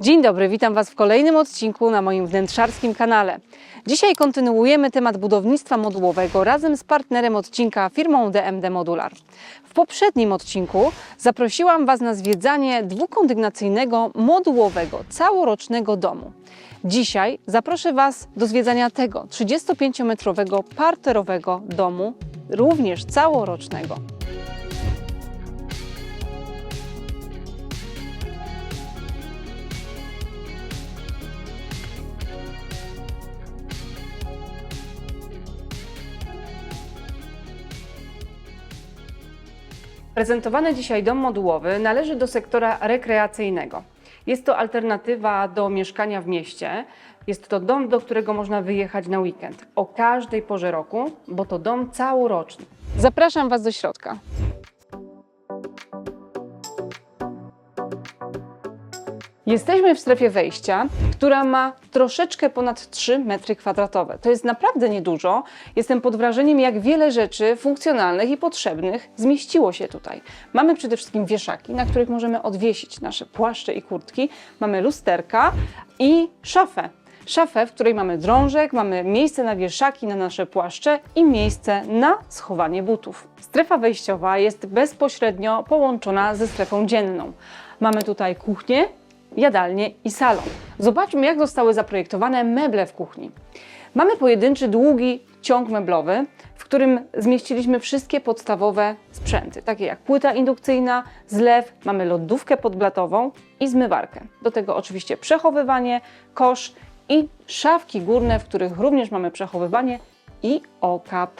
Dzień dobry, witam Was w kolejnym odcinku na moim wnętrzarskim kanale. Dzisiaj kontynuujemy temat budownictwa modułowego razem z partnerem odcinka firmą DMD Modular. W poprzednim odcinku zaprosiłam Was na zwiedzanie dwukondygnacyjnego modułowego całorocznego domu. Dzisiaj zaproszę Was do zwiedzania tego 35-metrowego parterowego domu, również całorocznego. Prezentowany dzisiaj dom modułowy należy do sektora rekreacyjnego. Jest to alternatywa do mieszkania w mieście. Jest to dom, do którego można wyjechać na weekend o każdej porze roku, bo to dom całoroczny. Zapraszam Was do środka. Jesteśmy w strefie wejścia, która ma troszeczkę ponad 3 metry kwadratowe. To jest naprawdę niedużo. Jestem pod wrażeniem, jak wiele rzeczy funkcjonalnych i potrzebnych zmieściło się tutaj. Mamy przede wszystkim wieszaki, na których możemy odwiesić nasze płaszcze i kurtki. Mamy lusterka i szafę. Szafę, w której mamy drążek, mamy miejsce na wieszaki, na nasze płaszcze i miejsce na schowanie butów. Strefa wejściowa jest bezpośrednio połączona ze strefą dzienną. Mamy tutaj kuchnię, jadalnię i salon. Zobaczmy, jak zostały zaprojektowane meble w kuchni. Mamy pojedynczy, długi ciąg meblowy, w którym zmieściliśmy wszystkie podstawowe sprzęty, takie jak płyta indukcyjna, zlew, mamy lodówkę podblatową i zmywarkę. Do tego oczywiście przechowywanie, kosz i szafki górne, w których również mamy przechowywanie i okap.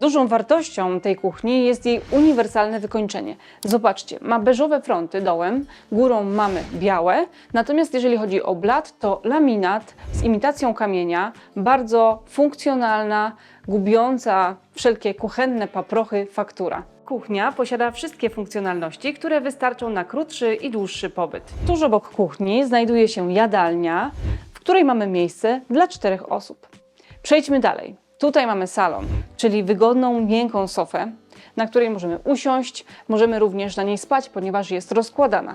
Dużą wartością tej kuchni jest jej uniwersalne wykończenie. Zobaczcie, ma beżowe fronty dołem, górą mamy białe, natomiast jeżeli chodzi o blat, to laminat z imitacją kamienia, bardzo funkcjonalna, gubiąca wszelkie kuchenne paprochy faktura. Kuchnia posiada wszystkie funkcjonalności, które wystarczą na krótszy i dłuższy pobyt. Tuż obok kuchni znajduje się jadalnia, w której mamy miejsce dla czterech osób. Przejdźmy dalej. Tutaj mamy salon, czyli wygodną, miękką sofę, na której możemy usiąść, możemy również na niej spać, ponieważ jest rozkładana.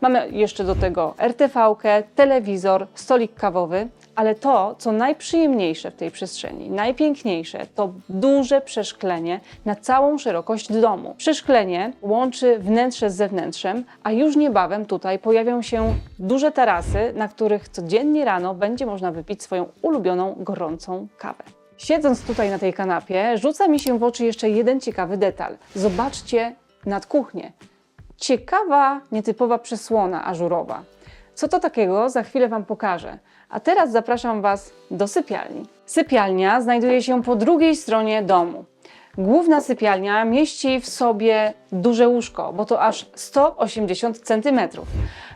Mamy jeszcze do tego RTV-kę, telewizor, stolik kawowy, ale to, co najprzyjemniejsze w tej przestrzeni, najpiękniejsze, to duże przeszklenie na całą szerokość domu. Przeszklenie łączy wnętrze z zewnętrzem, a już niebawem tutaj pojawią się duże tarasy, na których codziennie rano będzie można wypić swoją ulubioną gorącą kawę. Siedząc tutaj na tej kanapie, rzuca mi się w oczy jeszcze jeden ciekawy detal. Zobaczcie nad kuchnię. Ciekawa, nietypowa przesłona ażurowa. Co to takiego, za chwilę Wam pokażę. A teraz zapraszam Was do sypialni. Sypialnia znajduje się po drugiej stronie domu. Główna sypialnia mieści w sobie duże łóżko, bo to aż 180 cm.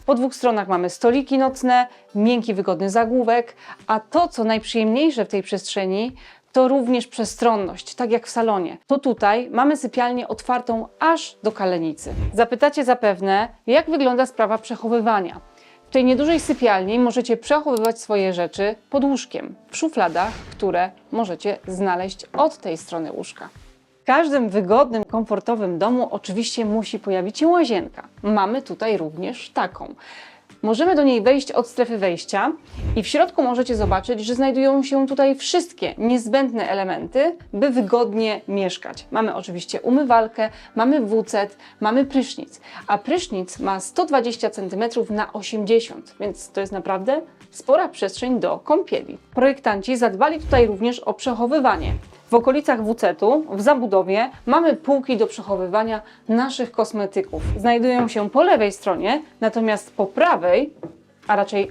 Po dwóch stronach mamy stoliki nocne, miękki, wygodny zagłówek, a to, co najprzyjemniejsze w tej przestrzeni, to również przestronność, tak jak w salonie. To tutaj mamy sypialnię otwartą aż do kalenicy. Zapytacie zapewne, jak wygląda sprawa przechowywania. W tej niedużej sypialni możecie przechowywać swoje rzeczy pod łóżkiem, w szufladach, które możecie znaleźć od tej strony łóżka. W każdym wygodnym, komfortowym domu oczywiście musi pojawić się łazienka. Mamy tutaj również taką. Możemy do niej wejść od strefy wejścia i w środku możecie zobaczyć, że znajdują się tutaj wszystkie niezbędne elementy, by wygodnie mieszkać. Mamy oczywiście umywalkę, mamy WC, mamy prysznic, a prysznic ma 120 cm na 80, więc to jest naprawdę spora przestrzeń do kąpieli. Projektanci zadbali tutaj również o przechowywanie. W okolicach WC-u, w zabudowie, mamy półki do przechowywania naszych kosmetyków. Znajdują się po lewej stronie, natomiast po prawej, a raczej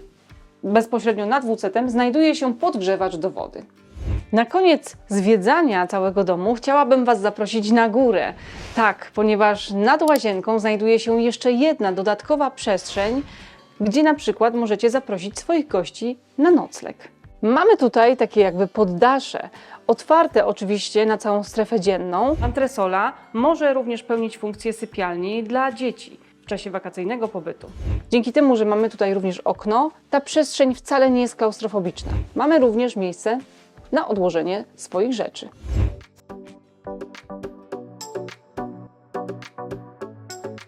bezpośrednio nad WC-em, znajduje się podgrzewacz do wody. Na koniec zwiedzania całego domu chciałabym Was zaprosić na górę. Tak, ponieważ nad łazienką znajduje się jeszcze jedna dodatkowa przestrzeń, gdzie na przykład możecie zaprosić swoich gości na nocleg. Mamy tutaj takie jakby poddasze, otwarte oczywiście na całą strefę dzienną. Antresola może również pełnić funkcję sypialni dla dzieci w czasie wakacyjnego pobytu. Dzięki temu, że mamy tutaj również okno, ta przestrzeń wcale nie jest klaustrofobiczna. Mamy również miejsce na odłożenie swoich rzeczy.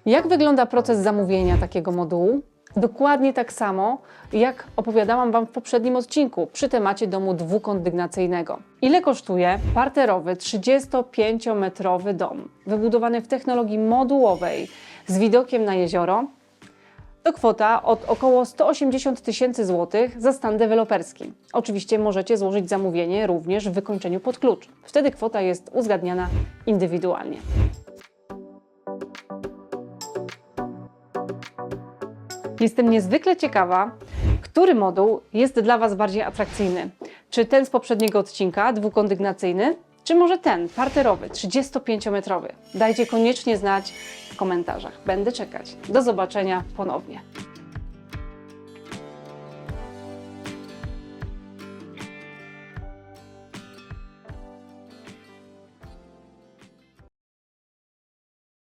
Jak wygląda proces zamówienia takiego modułu? Dokładnie tak samo, jak opowiadałam Wam w poprzednim odcinku przy temacie domu dwukondygnacyjnego. Ile kosztuje parterowy 35-metrowy dom wybudowany w technologii modułowej z widokiem na jezioro? To kwota od około 180 tysięcy złotych za stan deweloperski. Oczywiście możecie złożyć zamówienie również w wykończeniu pod klucz. Wtedy kwota jest uzgadniana indywidualnie. Jestem niezwykle ciekawa, który moduł jest dla Was bardziej atrakcyjny. Czy ten z poprzedniego odcinka, dwukondygnacyjny, czy może ten, parterowy, 35-metrowy? Dajcie koniecznie znać w komentarzach. Będę czekać. Do zobaczenia ponownie.